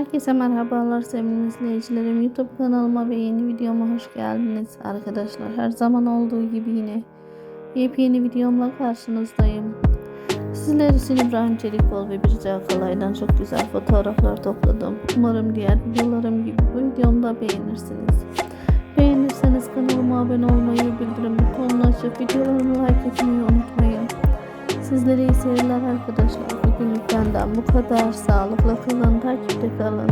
Herkese merhabalar sevgili izleyicilerim. YouTube kanalıma ve yeni videoma hoş geldiniz arkadaşlar. Her zaman olduğu gibi yine yepyeni videomla karşınızdayım. Sizler için İbrahim Çelikkol ve Birce Akalay'dan çok güzel fotoğraflar topladım. Umarım diğer videolarım gibi bu videomda beğenirsiniz. Beğenirseniz kanalıma abone olmayı, bildirim butonunu açıp videolarımı like etmeyi unutmayın. Sizlere iyi seyirler arkadaşlar. Bugünlük benden bu kadar. Sağlıkla kalın, takipte kalın.